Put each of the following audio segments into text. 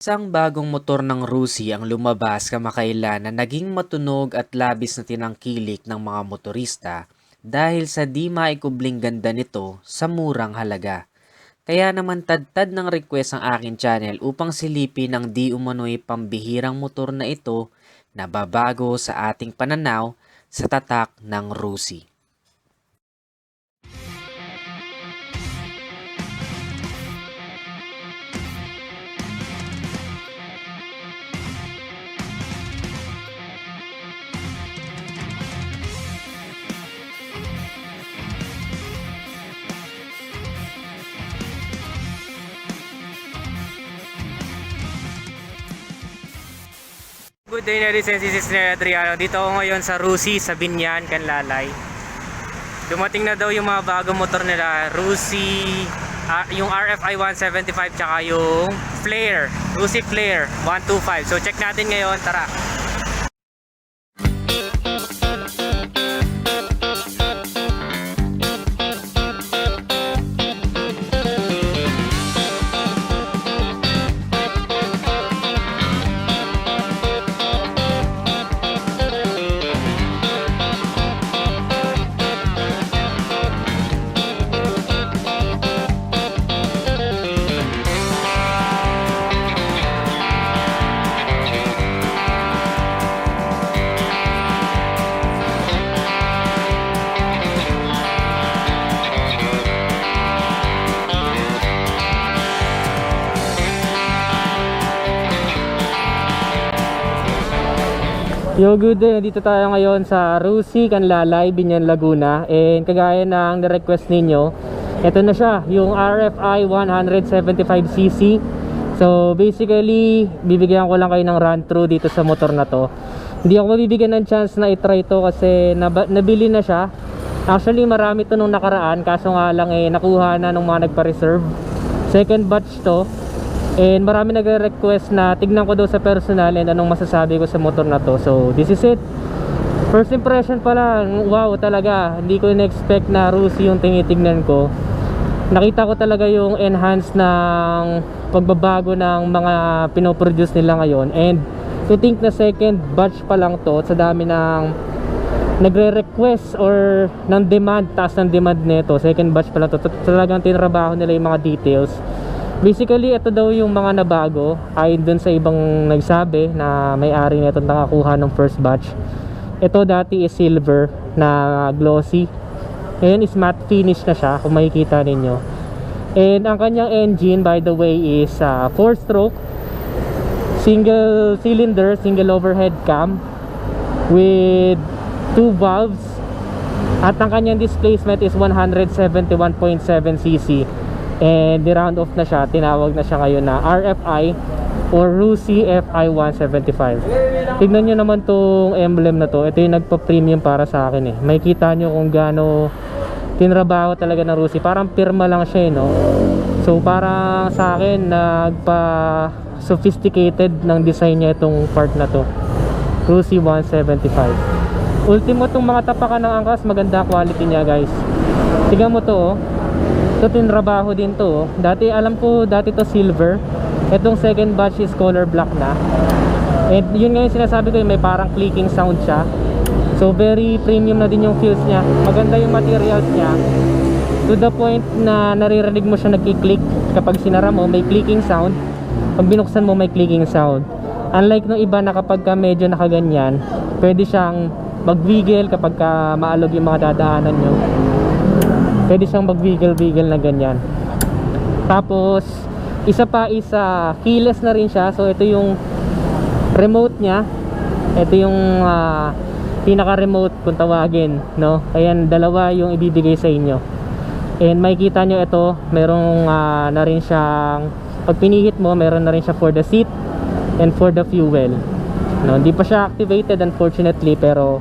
Isang bagong motor ng Rusi ang lumabas kamakailan na naging matunog at labis na tinangkilik ng mga motorista dahil sa di maikubling ganda nito sa murang halaga. Kaya naman tadtad ng request ang akin channel upang silipin ang di umano'y pambihirang motor na ito na babago sa ating pananaw sa tatak ng Rusi. Good day ladies and this Adriano. Dito ako ngayon sa Rusi, sa Binyan, Canlalay. Dumating na daw yung mga bagong motor nila. Rusi, ah, yung RFI 175 tsaka yung Flare. Rusi Flare 125. So check natin ngayon. Tara. Yo, good day. Dito tayo ngayon sa Rusi, Canlalay, Binyan, Laguna. And kagaya ng request ninyo, ito na siya, yung RFI 175cc. So basically, bibigyan ko lang kayo ng run through dito sa motor na to. Hindi ako mabibigyan ng chance na itry to kasi naba- nabili na siya. Actually, marami to nung nakaraan, kaso nga lang eh, nakuha na nung mga nagpa-reserve. Second batch to. And marami nagre-request na tignan ko daw sa personal and anong masasabi ko sa motor na to. So, this is it. First impression pa lang, wow talaga. Hindi ko na-expect na Rusi yung tinitignan ko. Nakita ko talaga yung enhance ng pagbabago ng mga pinoproduce nila ngayon. And to think na second batch pa lang to sa dami ng nagre-request or ng demand, taas ng demand nito. Second batch pa lang to. Talagang tinrabaho nila yung mga details. Basically, ito daw yung mga nabago ayon dun sa ibang nagsabi na may-ari nito nakakuha ng first batch. Ito dati is silver na glossy. Ngayon is matte finish na siya kung makikita ninyo. And ang kanyang engine by the way is 4 stroke single cylinder, single overhead cam with two valves at ang kanyang displacement is 171.7cc and di-round off na siya tinawag na siya ngayon na RFI or Rusi FI 175 tignan nyo naman tong emblem na to. Ito yung nagpa-premium para sa akin eh. May kita nyo kung gaano tinrabaho talaga ng Rusi. Parang pirma lang siya eh, no? So parang sa akin nagpa sophisticated ng design niya itong part na to. Rusi 175 ultimo tong mga tapakan ng angkas. Maganda quality niya guys. Tignan mo to oh ito tinrabaho din to oh. dati alam ko dati to silver. Itong second batch is color black na. And yun nga yung sinasabi ko yung may parang clicking sound siya. So very premium na din yung feels niya. Maganda yung materials niya. To the point na naririnig mo siya nagki-click. Kapag sinara mo may clicking sound. Pag binuksan mo may clicking sound. Unlike nung iba na kapag ka medyo nakaganyan pwede siyang mag-wiggle kapag ka maalog yung mga dadaanan nyo pwede siyang mag-wiggle-wiggle na ganyan. Tapos isa pa isa keyless na rin siya. So ito yung remote niya. Ito yung ah, pinaka remote kung tawagin no? Ayan dalawa yung ibibigay sa inyo. And makikita nyo ito merong ah, na rin siyang pag pinihit mo meron na rin siya for the seat and for the fuel no? Hindi pa siya activated unfortunately pero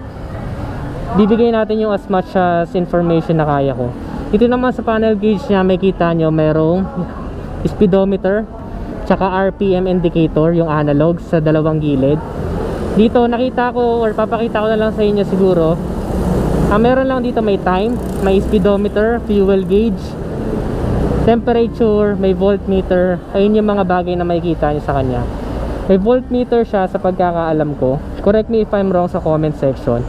bibigay natin yung as much as information na kaya ko ito naman sa panel gauge niya may kita nyo merong speedometer tsaka RPM indicator yung analog sa dalawang gilid dito nakita ko or papakita ko na lang sa inyo siguro ah, meron lang dito may time may speedometer fuel gauge temperature, may voltmeter. Ayun yung mga bagay na makikita niyo sa kanya. May voltmeter siya sa pagkakaalam ko. Correct me if I'm wrong sa comment section.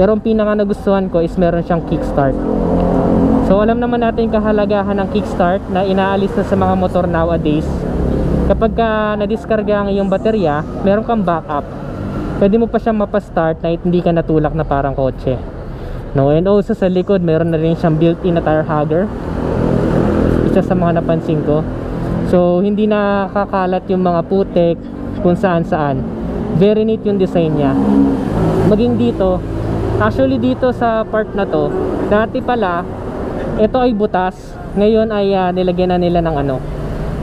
Pero ang pinaka nagustuhan ko is meron siyang kickstart. So alam naman natin kahalagahan ng kickstart na inaalis na sa mga motor nowadays. Kapag ka nadiskarga ang iyong baterya, meron kang backup. Pwede mo pa siyang mapastart na hindi ka natulak na parang kotse. No, and also sa likod meron na rin siyang built-in na tire hugger. Isa sa mga napansin ko. So hindi nakakalat yung mga putek kung saan saan. Very neat yung design niya. Maging dito, actually dito sa part na to, dati pala ito ay butas. Ngayon ay ah, nilagyan na nila ng ano,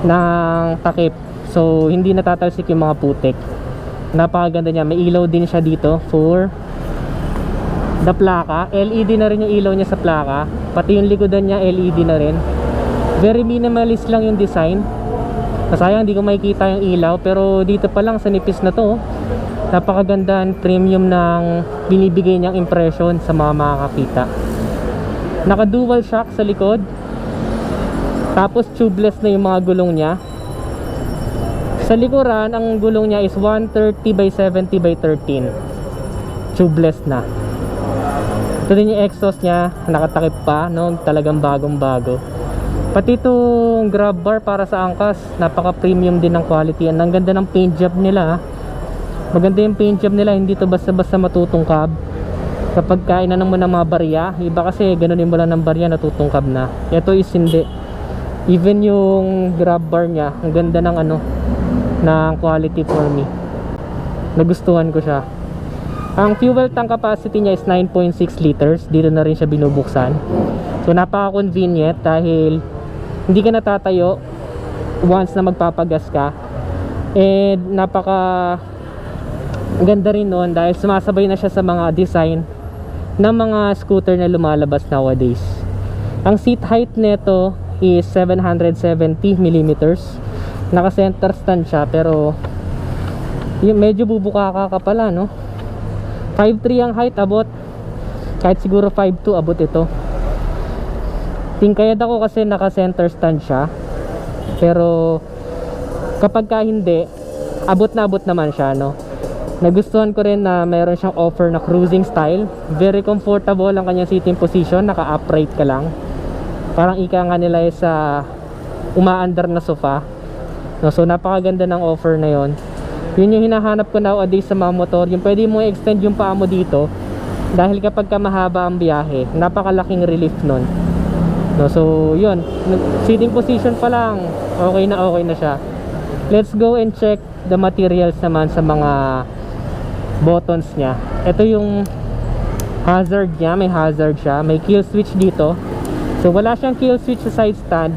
ng takip. So hindi natatalsik yung mga putek. Napakaganda niya. May ilaw din siya dito for the plaka. LED na rin yung ilaw niya sa plaka. Pati yung likodan niya LED na rin. Very minimalist lang yung design. Sayang hindi ko makikita yung ilaw pero dito pa lang sa nipis na to. Napakaganda ang premium ng binibigay niyang impression sa mga makakakita. Naka dual shock sa likod. Tapos tubeless na yung mga gulong niya. Sa likuran, ang gulong niya is 130 by 70 by 13. Tubeless na. Ito din yung exhaust niya, nakatakip pa, no? Talagang bagong bago. Pati itong grab bar para sa angkas, napaka premium din ng quality. Ang ganda ng paint job nila. Maganda yung paint job nila, hindi to basta-basta matutungkab. Kapag kainan mo ng mga barya, iba kasi ganunin mo lang ng barya, natutungkab na. Ito is hindi. Even yung grab bar niya, ang ganda ng ano, ng quality for me. Nagustuhan ko siya. Ang fuel tank capacity niya is 9.6 liters. Dito na rin siya binubuksan. So napaka-convenient dahil hindi ka natatayo once na magpapagas ka. And napaka ganda rin noon dahil sumasabay na siya sa mga design ng mga scooter na lumalabas nowadays. Ang seat height nito is 770 millimeters. Naka center stand siya pero yung medyo bubuka ka ka pala no? 5'3 ang height abot. Kahit siguro 5'2 abot ito. Tingkayad ako kasi naka center stand siya. Pero kapag ka hindi abot na abot naman siya no nagustuhan ko rin na meron siyang offer na cruising style. Very comfortable ang kanyang sitting position. Naka upright ka lang. Parang ika nga nila eh sa umaandar na sofa. No, so napakaganda ng offer na yon yun yung hinahanap ko nowadays sa mga motor. Yung pwede mo extend yung paa mo dito. Dahil kapag ka mahaba ang biyahe napakalaking relief nun. No, so yun. Sitting position pa lang. Okay na okay na siya. Let's go and check the materials naman sa mga buttons niya. Ito yung hazard niya may hazard siya. May kill switch dito. So wala siyang kill switch sa side stand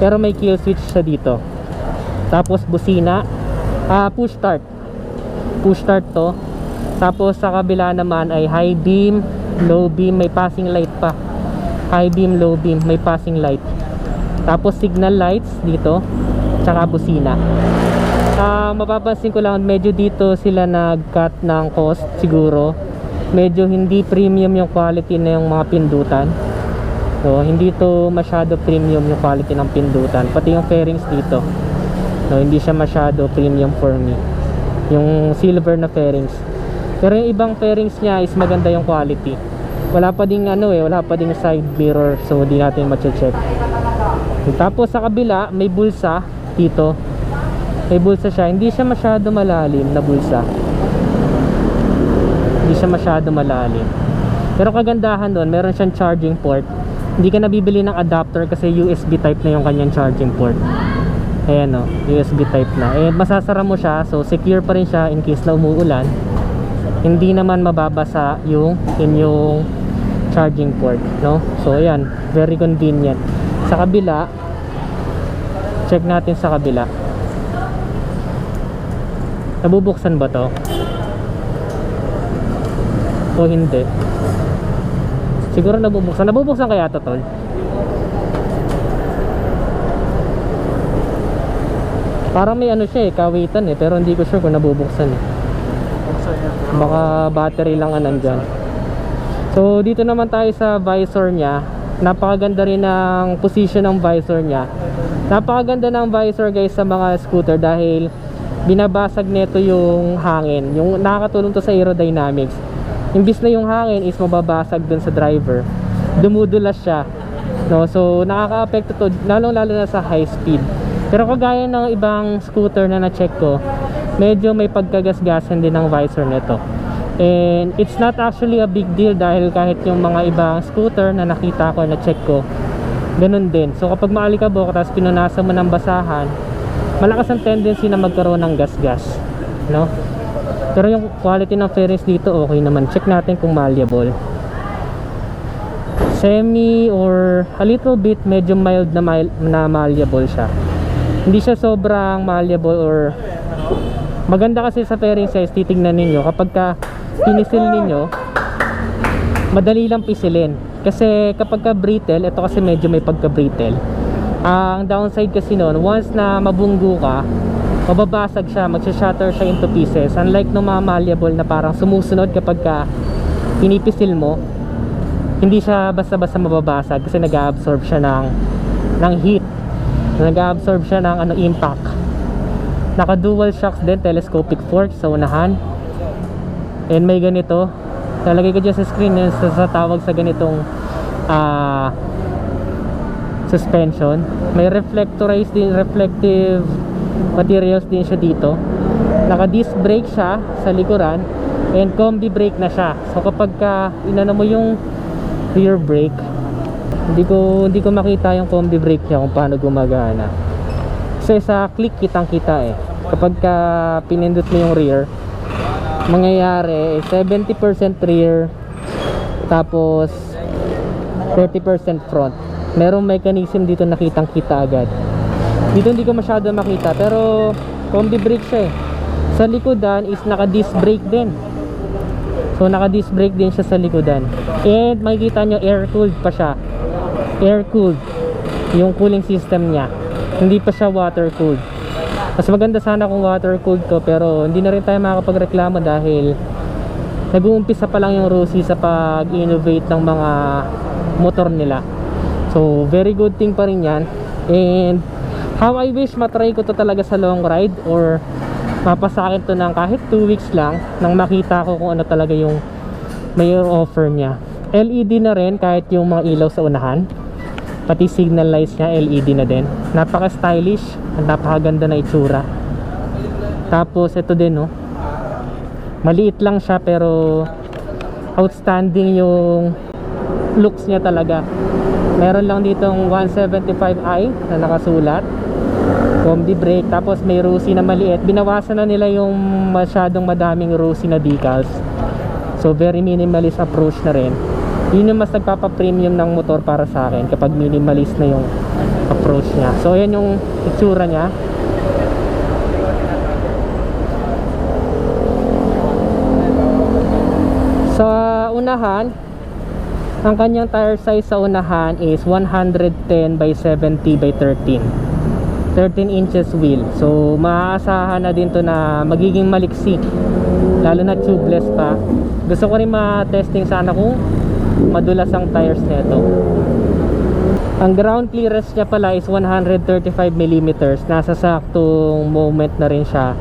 pero may kill switch siya dito. Tapos busina. Ah push start. Push start to. Tapos sa kabila naman ay high beam low beam. May passing light pa. High beam low beam. May passing light. Tapos signal lights dito. Tsaka busina Ah, mapapansin ko lang medyo dito sila nag-cut ng cost siguro. Medyo hindi premium yung quality na yung mga pindutan. So, hindi to masyado premium yung quality ng pindutan. Pati yung fairings dito. No, hindi siya masyado premium for me. Yung silver na fairings. Pero yung ibang fairings niya is maganda yung quality. Wala pa ding ano eh, wala pa ding side mirror so di natin ma-check. Tapos sa kabila, may bulsa dito. May bulsa siya. Hindi siya masyado malalim na bulsa. Hindi siya masyado malalim. Pero kagandahan doon, meron siyang charging port. Hindi ka nabibili ng adapter kasi USB type na yung kanyang charging port. Ayan o, USB type na. Eh, masasara mo siya, so secure pa rin siya in case na umuulan. Hindi naman mababasa yung inyong charging port, no? So, ayan, very convenient. Sa kabila, check natin sa kabila. Nabubuksan ba to? O hindi? Siguro nabubuksan. Nabubuksan kaya to, tol? Parang may ano siya eh, kawitan eh. Pero hindi ko sure kung nabubuksan eh. Baka battery lang ang nandyan. So, dito naman tayo sa visor niya. Napakaganda rin ng position ng visor niya. Napakaganda ng visor guys sa mga scooter dahil binabasag nito yung hangin. Yung nakakatulong to sa aerodynamics. Imbis na yung hangin is mababasag dun sa driver, dumudulas siya. No, so nakaka-apekto to lalong lalo na sa high speed. Pero kagaya ng ibang scooter na na-check ko, medyo may pagkagasgasan din ng visor nito. And it's not actually a big deal dahil kahit yung mga ibang scooter na nakita ko na check ko, ganun din. So kapag maalikabok tapos pinunasan mo ng basahan, malakas ang tendency na magkaroon ng gas-gas, no? Pero yung quality ng fairings dito okay naman. Check natin kung malleable. Semi or a little bit medyo mild na, na malleable siya. Hindi siya sobrang malleable or maganda kasi sa fairing size titingnan ninyo kapag ka pinisil ninyo madali lang pisilin kasi kapag ka brittle ito kasi medyo may pagka brittle ang downside kasi noon once na mabunggo ka mababasag siya magsha-shatter siya into pieces. Unlike no mga malleable na parang sumusunod kapag ka pinipisil mo hindi siya basta-basta mababasag kasi nag-absorb siya ng ng heat. Nag-absorb siya ng ano impact. Naka dual shocks din telescopic fork sa unahan. And may ganito lalagay ko dyan sa screen yun sa, sa tawag sa ganitong ah suspension. May reflectorized din reflective materials din siya dito. Naka disc brake siya sa likuran and combi brake na siya. So kapag ka inano mo yung rear brake hindi ko hindi ko makita yung combi brake niya kung paano gumagana. Kasi sa click kitang kita eh. Kapag ka pinindot mo yung rear mangyayari eh, 70% rear tapos 30% front merong mechanism dito nakitang kita agad. Dito hindi ko masyado makita pero combi brake siya eh. Sa likodan is naka disc brake din. So naka disc brake din siya sa likodan and makikita nyo air cooled pa siya. Air cooled yung cooling system niya. Hindi pa siya water cooled mas maganda sana kung water cooled ko pero hindi na rin tayo makakapagreklamo dahil nag-uumpisa pa lang yung Rusi sa pag-innovate ng mga motor nila so very good thing pa rin yan. And how I wish matry ko to talaga sa long ride or mapasakin to ng kahit 2 weeks lang nang makita ko kung ano talaga yung may offer niya. LED na rin kahit yung mga ilaw sa unahan. Pati signal lights niya LED na din. Napaka stylish at napakaganda na itsura. Tapos ito din no? Maliit lang siya pero outstanding yung looks niya talaga meron lang ditong 175i na nakasulat. Combi brake tapos may Rusi na maliit. Binawasan na nila yung masyadong madaming Rusi na decals. So very minimalist approach na rin. Yun yung mas nagpapa-premium ng motor para sa akin kapag minimalist na yung approach niya. So ayan yung itsura niya. Sa unahan ang kanyang tire size sa unahan is 110 by 70 by 13 13 inches wheel. So maaasahan na din to na magiging maliksi lalo na tubeless pa. Gusto ko rin ma-testing sana kung madulas ang tires nito ang ground clearance niya pala is 135 mm nasa saktong moment na rin siya.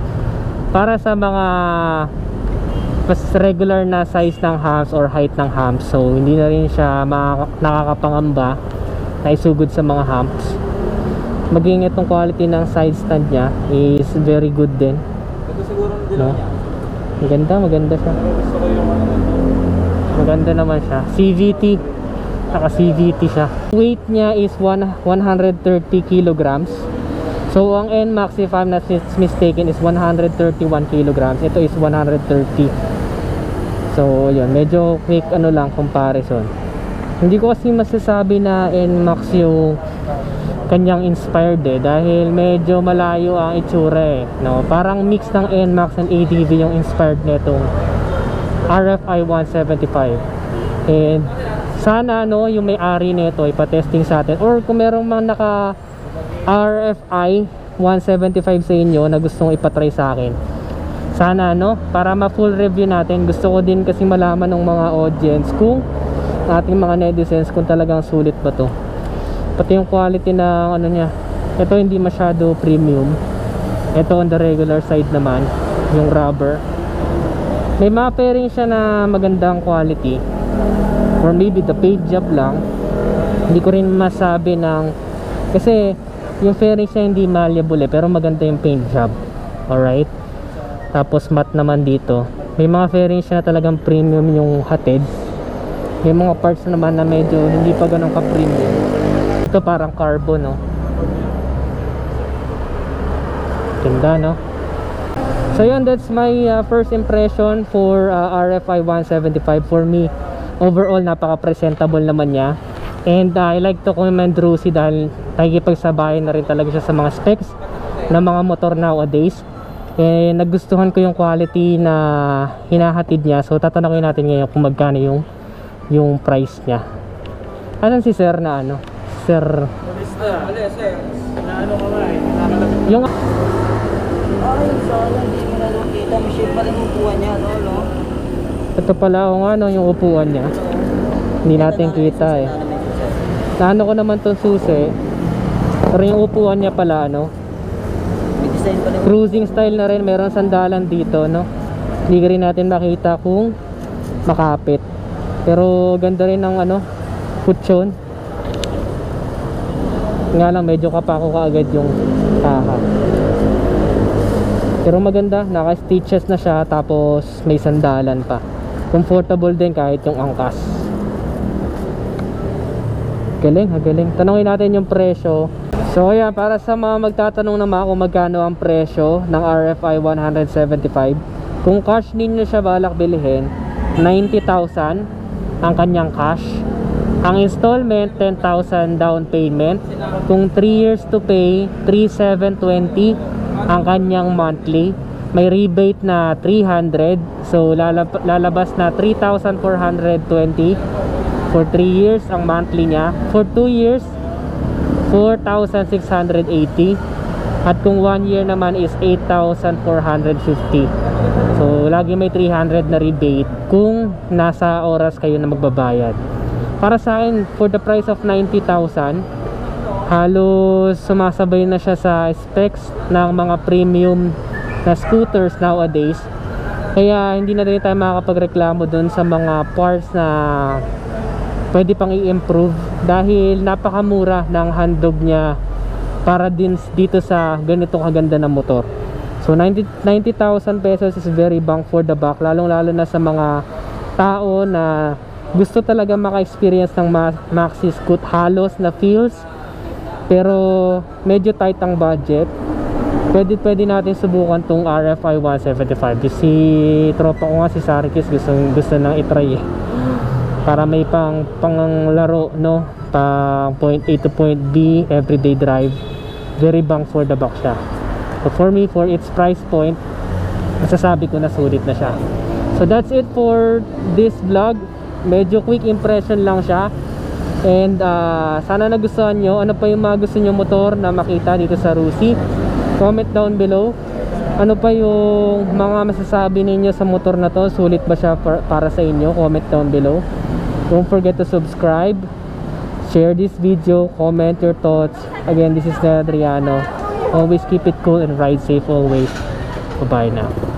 Para sa mga mas regular na size ng hams or height ng hams. So hindi na rin siya nakakapangamba na isugod sa mga hams maging itong quality ng side stand niya is very good din. No? maganda maganda siya. Maganda naman siya. CVT naka CVT siya. Weight niya is one, 130 kilograms. So ang NMAX if I'm not mis- mistaken is 131 kilograms. Ito is 130 So, yun, medyo quick ano lang comparison. Hindi ko kasi masasabi na NMAX yung kanyang inspired eh dahil medyo malayo ang itsura eh, no? Parang mix ng NMAX and ADV yung inspired nitong RFI 175. And sana no, yung may-ari nito ipa-testing sa atin or kung merong mga naka RFI 175 sa inyo na gustong ipatry sa akin sana no para ma full review natin gusto ko din kasi malaman ng mga audience kung ating mga netizens kung talagang sulit ba to pati yung quality ng ano niya Ito hindi masyado premium. Ito on the regular side naman, yung rubber. May mga pairing siya na magandang quality. Or maybe the paint job lang. Hindi ko rin masabi ng... Kasi yung fairings niya hindi malleable eh, pero maganda yung paint job. Alright? Tapos matte naman dito. May mga fairings na talagang premium yung hatid. May mga parts naman na medyo hindi pa ganun ka-premium. Ito parang carbon, no? Ganda, no? So yun, that's my uh, first impression for uh, RFI 175 for me. Overall, napaka-presentable naman niya. And uh, I like to commend Rusi dahil nakikipagsabayan na rin talaga siya sa mga specs ng mga motor nowadays. Eh, nagustuhan ko yung quality na hinahatid niya. So, tatanungin natin ngayon kung magkano yung yung price niya. Asan si sir na ano? Sir... Yung Ay, sana hindi mo na nakita. Yung upuan niya, no? no? Ito pala o nga no, yung upuan niya. Hindi natin kita eh. Naano ko naman tong susi. Pero yung upuan niya pala ano, May design pa rin. cruising style na rin. Meron sandalan dito no. Hindi rin natin makita kung makapit. Pero ganda rin ng ano, kutsyon. Nga lang medyo kapako kaagad yung kaha. Pero maganda, naka-stitches na siya tapos may sandalan pa. Comfortable din kahit yung angkas. Galing, ha, galing. Tanongin natin yung presyo. So ayan, para sa mga magtatanong naman kung magkano ang presyo ng RFI 175. Kung cash ninyo siya balak bilhin, 90,000 ang kanyang cash. Ang installment, 10,000 down payment. Kung 3 years to pay, 3,720 ang kanyang monthly. May rebate na 300. So lalab- lalabas na 3,420 for 3 years ang monthly niya. For 2 years, 4,680. At kung 1 year naman is 8,450. So, lagi may 300 na rebate kung nasa oras kayo na magbabayad. Para sa akin, for the price of 90,000, halos sumasabay na siya sa specs ng mga premium na scooters nowadays. Kaya hindi na rin tayo makakapagreklamo dun sa mga parts na pwede pang i-improve dahil napakamura ng handog niya para din dito sa ganitong kaganda na motor. So 90 90,000 pesos is very bang for the buck lalong lalo na sa mga tao na gusto talaga maka-experience ng ma- maxi scoot. Halos na feels pero medyo tight ang budget. Pwede pwede natin subukan tong RFI 175 si tropa ko nga si Sarikis gusto, gusto nang itry eh para may pang panglaro no? Pang point A to point B everyday drive. Very bang for the buck siya. So for me for its price point masasabi ko na sulit na siya. So that's it for this vlog. Medyo quick impression lang siya. And ah, sana nagustuhan nyo. Ano pa yung mga gusto nyo motor na makita dito sa Rusi? Comment down below ano pa yung mga masasabi ninyo sa motor na to? Sulit ba siya par- para sa inyo? Comment down below. Don't forget to subscribe. Share this video. Comment your thoughts. Again this is Adriano. Always keep it cool and ride safe always. Bye bye now